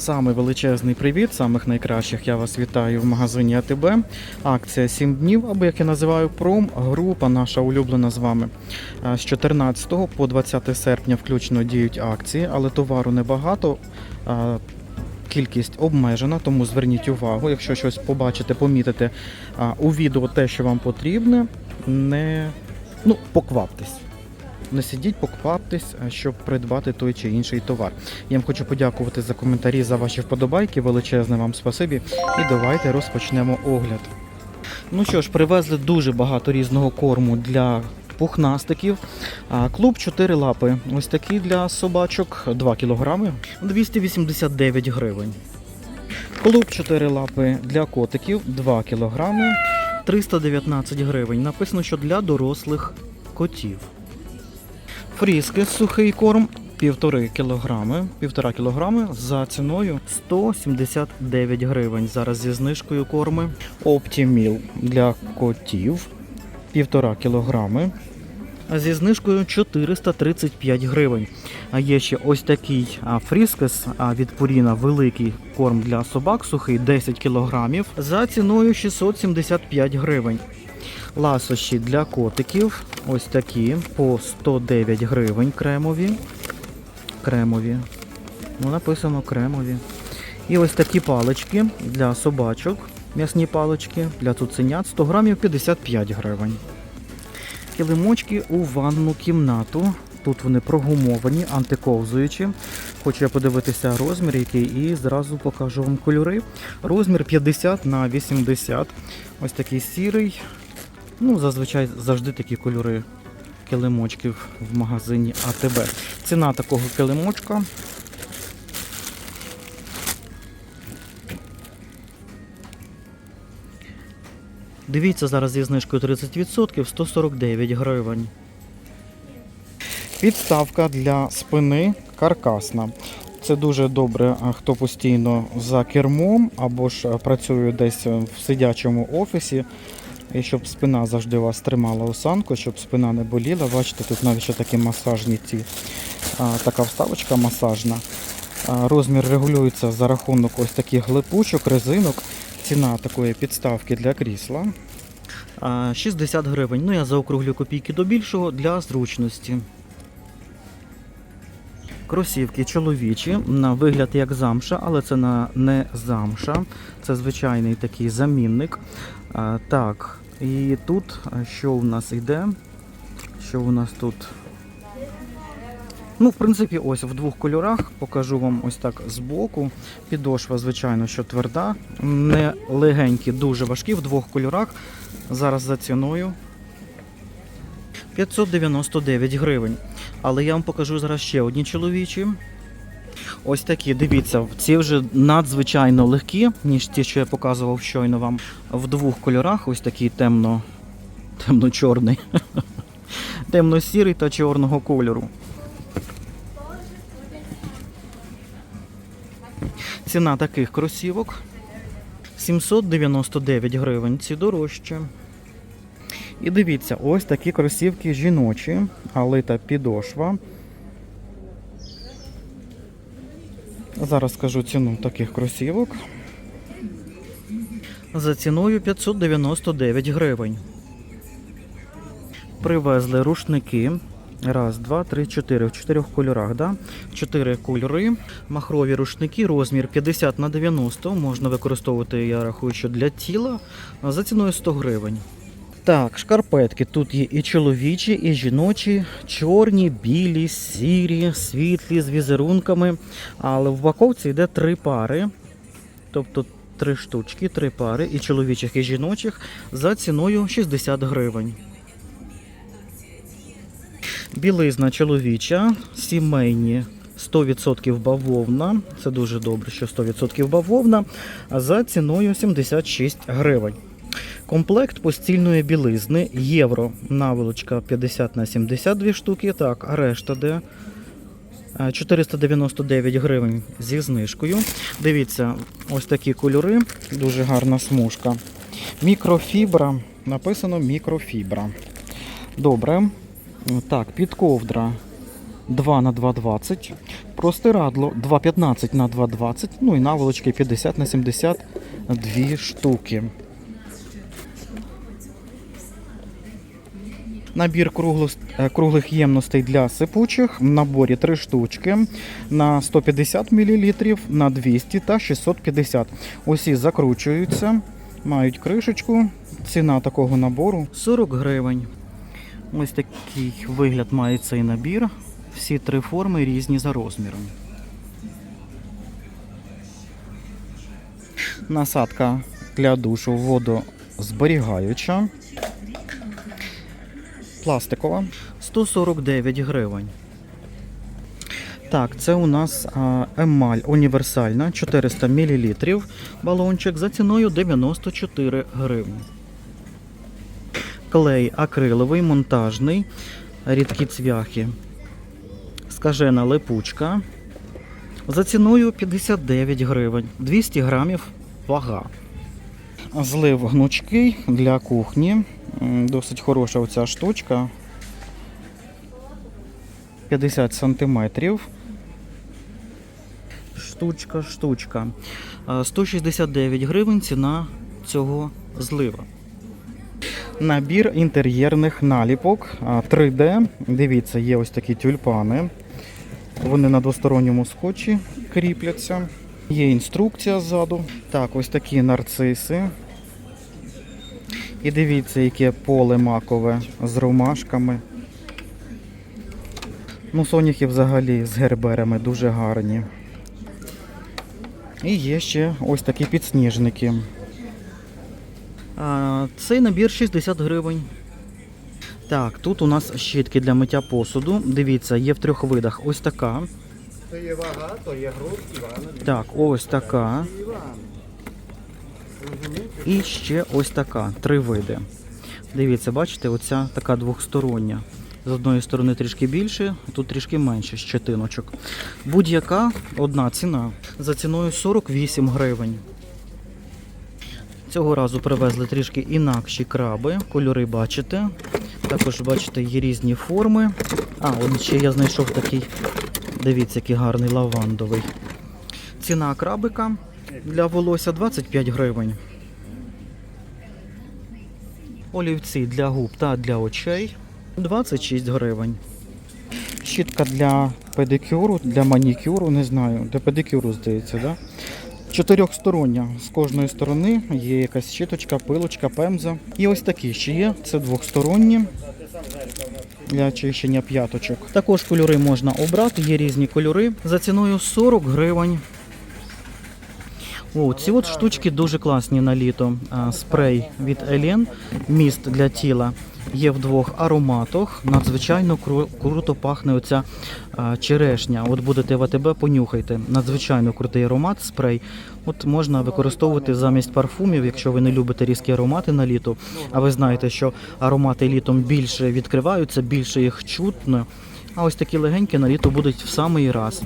Самий величезний привіт, самих найкращих. Я вас вітаю в магазині АТБ. Акція 7 днів, або як я називаю пром, група наша улюблена з вами. Е, З 14 по 20 серпня включно діють акції, але товару небагато. Е, Кількість обмежена, тому зверніть увагу, якщо щось побачите, помітите у відео те, що вам потрібне, не ну, покваптесь. Не сидіть, покваптесь, щоб придбати той чи інший товар. Я вам хочу подякувати за коментарі, за ваші вподобайки. Величезне вам спасибі. І давайте розпочнемо огляд. Ну що ж, привезли дуже багато різного корму для пухнастиків. Клуб 4 лапи. Ось такий для собачок 2 кг 289 гривень. Клуб 4 лапи для котиків 2 кг 319 гривень. Написано, що для дорослих котів. Фріски сухий корм 1,5 кілограми, 1,5 кілограми за ціною 179 гривень. Зараз зі знижкою корми. Оптіміл для котів 1,5 кілограми. Зі знижкою 435 гривень. А є ще ось такий фріскес від Purina великий корм для собак, сухий 10 кілограмів за ціною 675 гривень. Ласощі для котиків ось такі по 109 гривень кремові. Кремові. Ну, написано кремові. І ось такі палички для собачок. М'ясні палички для цуценят 100 грамів 55 гривень. Килимочки у ванну кімнату. Тут вони прогумовані, антиковзуючі. Хочу я подивитися розмір, який, і зразу покажу вам кольори. Розмір 50 на 80. Ось такий сірий. Ну, зазвичай завжди такі кольори килимочків в магазині АТБ. Ціна такого килимочка. Дивіться, зараз зі знижкою 30% 149 гривень. Підставка для спини каркасна. Це дуже добре, хто постійно за кермом або ж працює десь в сидячому офісі. І щоб спина завжди вас тримала осанку, щоб спина не боліла. Бачите, тут навіть ще такі масажні ці, а, така вставочка масажна. А, Розмір регулюється за рахунок ось таких глипучок, резинок. Ціна такої підставки для крісла. 60 гривень. Ну я заокруглю копійки до більшого для зручності. Кросівки чоловічі, на вигляд як замша, але це не замша. Це звичайний такий замінник. Так, і тут що у нас йде? Що у нас тут? Ну, в принципі, ось в двох кольорах покажу вам ось так збоку. Підошва, звичайно, що тверда, не легенькі, дуже важкі в двох кольорах. Зараз за ціною 599 гривень. Але я вам покажу зараз ще одні чоловічі. Ось такі, дивіться, ці вже надзвичайно легкі, ніж ті, що я показував щойно вам в двох кольорах. Ось такий темно, темно-чорний, темно-сірий та чорного кольору. Ціна таких кросівок 799 гривень. Ці дорожче. І дивіться, ось такі кросівки жіночі, алита підошва. Зараз скажу ціну таких кросівок. За ціною 599 гривень. Привезли рушники. Раз, два, три, чотири. В чотирьох кольорах, да? Чотири кольори. Махрові рушники, розмір 50 на 90. Можна використовувати, я рахую, що для тіла. За ціною 100 гривень. Так, шкарпетки. Тут є і чоловічі, і жіночі, чорні, білі, сірі, світлі з візерунками. Але в упаковці йде три пари. Тобто три штучки, три пари, і чоловічих, і жіночих за ціною 60 гривень. Білизна чоловіча, сімейні 100% бавовна. Це дуже добре, що 100% бавовна. А за ціною 76 гривень. Комплект постільної білизни євро. Наволочка 50 на 72 штуки. Так, а решта де? Е, 499 гривень зі знижкою. Дивіться, ось такі кольори, дуже гарна смужка. Мікрофібра. Написано мікрофібра. Добре. Так, підковдра 2 на 2,20. Простирадло 2,15 на 2,20. Ну і наволочки 50 на 70 дві штуки. Набір круглос- е, круглих ємностей для сипучих в наборі 3 штучки на 150 мл, на 200 та 650. Усі закручуються, мають кришечку. Ціна такого набору 40 гривень. Ось такий вигляд має цей набір. Всі три форми різні за розміром. Насадка для душу водозберігаюча. Пластикова 149 гривень. Так, це у нас емаль універсальна 400 мл балончик за ціною 94 гривні. Клей акриловий, монтажний, рідкі цвяхи. Скажена липучка. За ціною 59 гривень. 200 грамів вага. Злив гнучкий для кухні. Досить хороша оця штучка. 50 сантиметрів. Штучка, штучка. 169 гривень ціна цього злива. Набір інтер'єрних наліпок 3D. Дивіться, є ось такі тюльпани. Вони на двосторонньому скотчі кріпляться. Є інструкція ззаду. Так, ось такі нарциси. І дивіться, яке поле макове з ромашками. Ну, соняхи взагалі з герберами дуже гарні. І є ще ось такі підсніжники. А, цей набір 60 гривень. Так, тут у нас щітки для миття посуду. Дивіться, є в трьох видах. Ось така. То є вага, то є груд, Іван. Так, ось така. І ще ось така. Три види. Дивіться, бачите, оця така двохстороння. З одної сторони трішки більше, тут трішки менше щетиночок. Будь-яка одна ціна. За ціною 48 гривень. Цього разу привезли трішки інакші краби. Кольори бачите. Також бачите, є різні форми. А, от ще я знайшов такий. Дивіться, який гарний лавандовий. Ціна крабика для волосся 25 гривень. Олівці для губ та для очей 26 гривень. Щітка для педикюру, для манікюру, не знаю, для педикюру, здається, да? Чотирьохстороння. З кожної сторони є якась щіточка, пилочка, пемза. І ось такі ще є. Це двохсторонні для очищення п'яточок. Також кольори можна обрати, є різні кольори за ціною 40 гривень. О, ці от штучки дуже класні на літо. Спрей від Елен, міст для тіла. Є в двох ароматах. Надзвичайно кру- круто пахне оця а, черешня. От будете в АТБ, понюхайте. Надзвичайно крутий аромат, спрей. От можна використовувати замість парфумів, якщо ви не любите різкі аромати на літо. А ви знаєте, що аромати літом більше відкриваються, більше їх чутно. А ось такі легенькі на літо будуть в самий раз.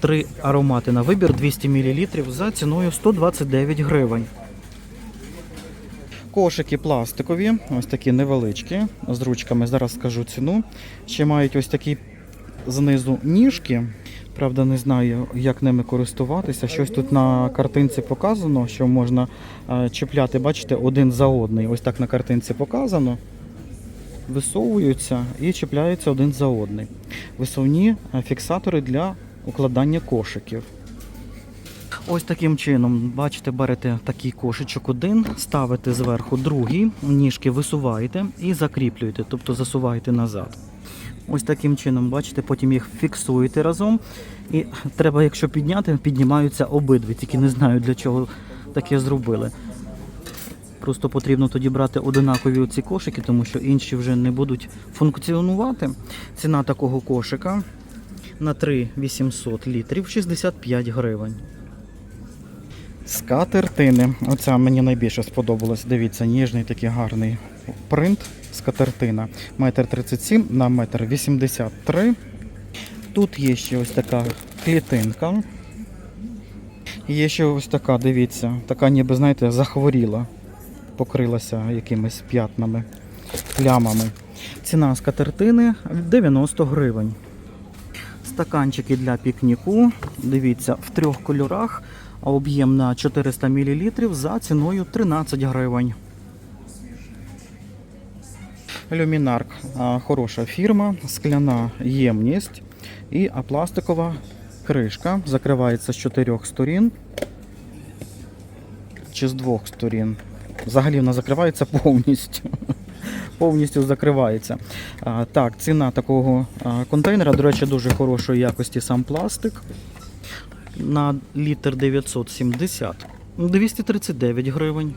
Три аромати на вибір 200 мл за ціною 129 гривень. Кошики пластикові, ось такі невеличкі, з ручками. Зараз скажу ціну. Ще мають ось такі знизу ніжки. Правда, не знаю, як ними користуватися. Щось тут на картинці показано, що можна е, чіпляти, бачите, один за одний. Ось так на картинці показано. Висовуються і чіпляються один за одний. Висовні е, фіксатори для укладання кошиків. Ось таким чином, бачите, берете такий кошечок один, ставите зверху другий, ніжки висуваєте і закріплюєте, тобто засуваєте назад. Ось таким чином, бачите, потім їх фіксуєте разом. І треба, якщо підняти, піднімаються обидві, тільки не знаю для чого таке зробили. Просто потрібно тоді брати одинакові ці кошики, тому що інші вже не будуть функціонувати. Ціна такого кошика на 3 800 літрів 65 гривень. Скатертини. Оця мені найбільше сподобалась. Дивіться, ніжний такий гарний принт. Скатертина. Метр 37 на метр 83. Тут є ще ось така клітинка. Є ще ось така, дивіться, така ніби, знаєте, захворіла. Покрилася якимись п'ятнами, плямами. Ціна скатертини 90 гривень. Стаканчики для пікніку. Дивіться, в трьох кольорах, а об'єм на 400 мл за ціною 13 гривень. Люмінарк хороша фірма, скляна ємність і пластикова кришка. Закривається з чотирьох сторін чи з двох сторін. Взагалі вона закривається повністю. Повністю закривається. Так, ціна такого контейнера, до речі, дуже хорошої якості сам пластик. На літр 970. 239 гривень.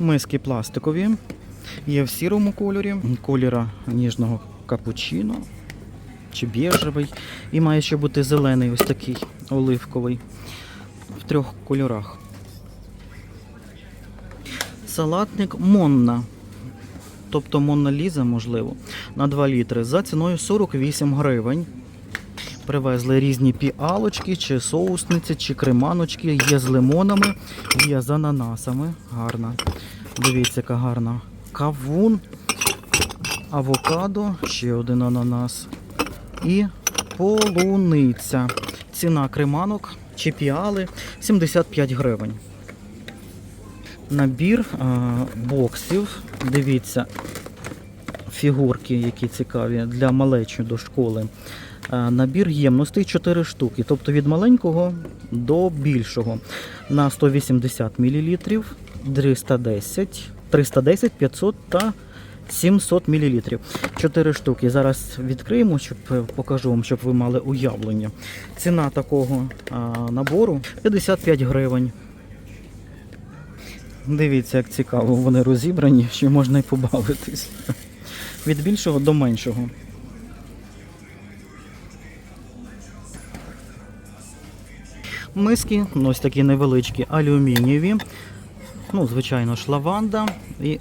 Миски пластикові. Є в сірому кольорі, кольора ніжного капучино чи біжевий. І має ще бути зелений, ось такий оливковий. В трьох кольорах. Салатник Монна. Тобто Монна Ліза, можливо, на 2 літри за ціною 48 гривень. Привезли різні піалочки, чи соусниці, чи креманочки. Є з лимонами, є з ананасами. Гарна. Дивіться, яка гарна. Кавун, авокадо, ще один ананас. І полуниця. Ціна креманок чи піали 75 гривень. Набір а, боксів. Дивіться, фігурки, які цікаві для малечі до школи. Е, Набір ємностей 4 штуки, тобто від маленького до більшого. На 180 мл, 310, 310, 500 та 700 мл. 4 штуки. Зараз відкриємо, щоб е, покажу вам, щоб ви мали уявлення. Ціна такого а, набору 55 гривень. Дивіться, як цікаво, вони розібрані, що можна і побавитись. Від більшого до меншого. Миски, ось такі невеличкі, алюмінієві. Ну, звичайно ж, лаванда і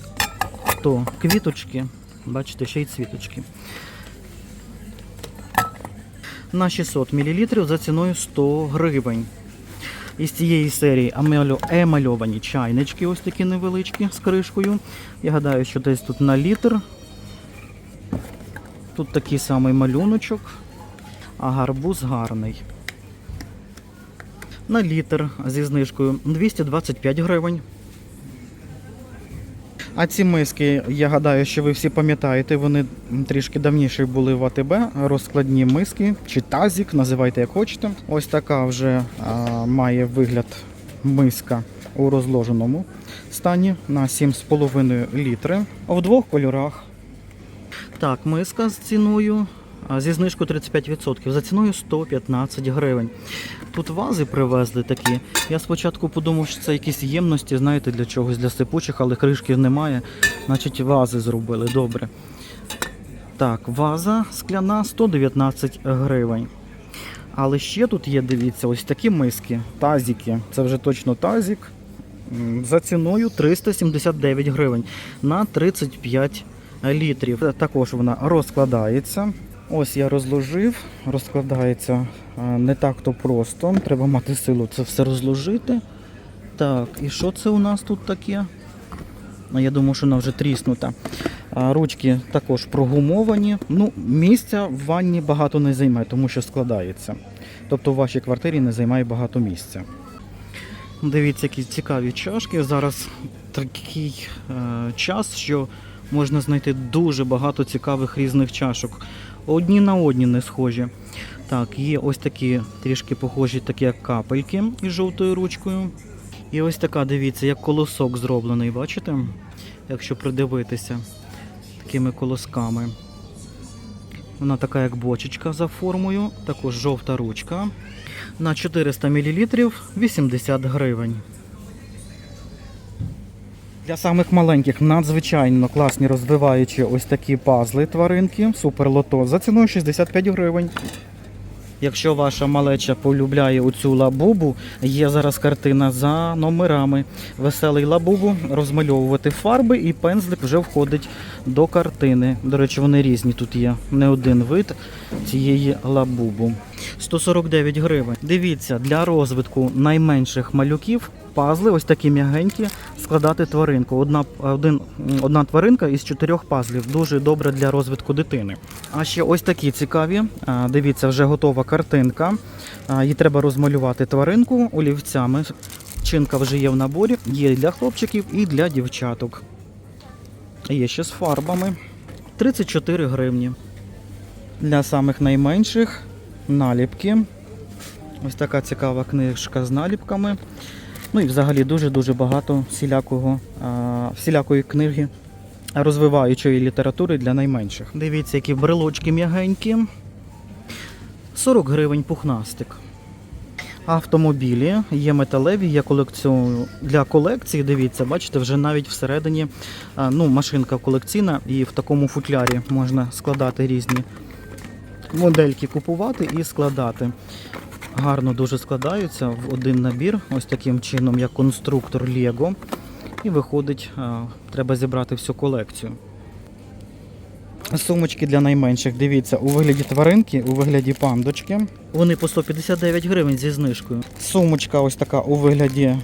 то квіточки. Бачите, ще й цвіточки. На 600 мл за ціною 100 гривень. Із цієї серії емальовані чайнички, ось такі невеличкі з кришкою. Я гадаю, що десь тут на літр. Тут такий самий малюночок, а гарбуз гарний. На літр зі знижкою 225 гривень. А ці миски, я гадаю, що ви всі пам'ятаєте, вони трішки давніше були в АТБ. Розкладні миски чи тазік, називайте як хочете. Ось така вже а, має вигляд миска у розложеному стані на 7,5 літри в двох кольорах. Так, миска з ціною зі знижкою 35%, за ціною 115 гривень. Тут вази привезли такі. Я спочатку подумав, що це якісь ємності, знаєте, для чогось, для сипучих, але кришки немає. Значить, вази зробили, добре. Так, ваза скляна 119 гривень. Але ще тут є, дивіться, ось такі миски, тазики. Це вже точно тазик. За ціною 379 гривень на 35 літрів. Також вона розкладається. Ось я розложив, розкладається не так то просто. Треба мати силу це все розложити. Так, і що це у нас тут таке? Ну, я думаю, що вона вже тріснута. Ручки також прогумовані. Ну, місця в ванні багато не займе, тому що складається. Тобто в вашій квартирі не займає багато місця. Дивіться, які цікаві чашки. Зараз такий е, час, що можна знайти дуже багато цікавих різних чашок. Одні на одні не схожі. Так, є ось такі трішки похожі, такі як капельки із жовтою ручкою. І ось така, дивіться, як колосок зроблений, бачите? Якщо придивитися такими колосками. Вона така, як бочечка за формою, також жовта ручка. На 400 мл 80 гривень. Для самих маленьких надзвичайно класні розвиваючі ось такі пазли тваринки, супер лото за ціною 65 гривень. Якщо ваша малеча полюбляє оцю лабубу, є зараз картина за номерами. Веселий лабубу, розмальовувати фарби і пензлик вже входить до картини. До речі, вони різні тут є. Не один вид цієї лабубу. 149 гривень. Дивіться, для розвитку найменших малюків пазли, ось такі м'ягенькі, складати тваринку. Одна, один, одна тваринка із чотирьох пазлів. Дуже добре для розвитку дитини. А ще ось такі цікаві. Дивіться, вже готова картинка. Її треба розмалювати тваринку олівцями. Чинка вже є в наборі, є для хлопчиків і для дівчаток. Є ще з фарбами. 34 гривні. Для самих найменших наліпки. Ось така цікава книжка з наліпками. Ну і взагалі дуже-дуже багато всілякого, всілякої книги розвиваючої літератури для найменших. Дивіться, які брелочки м'ягенькі. 40 гривень пухнастик. Автомобілі є металеві, є колекціон... для колекції. Дивіться, бачите, вже навіть всередині ну, машинка колекційна, і в такому футлярі можна складати різні модельки, купувати і складати. Гарно дуже складаються в один набір, ось таким чином, як конструктор Lego. І виходить, треба зібрати всю колекцію. Сумочки для найменших, дивіться, у вигляді тваринки, у вигляді пандочки. Вони по 159 гривень зі знижкою. Сумочка ось така у вигляді е,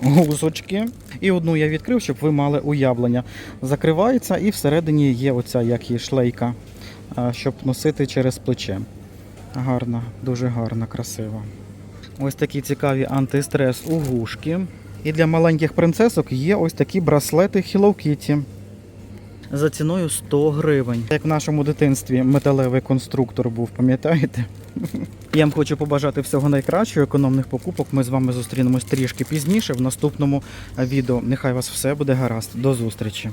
гусочки. І одну я відкрив, щоб ви мали уявлення. Закривається і всередині є оця як і шлейка, е, щоб носити через плече. Гарна, дуже гарна, красива. Ось такі цікаві антистрес у гушки. І для маленьких принцесок є ось такі браслети Hello Kitty за ціною 100 гривень. Як в нашому дитинстві металевий конструктор був, пам'ятаєте? Я вам хочу побажати всього найкращого, економних покупок. Ми з вами зустрінемось трішки пізніше в наступному відео. Нехай вас все буде гаразд. До зустрічі!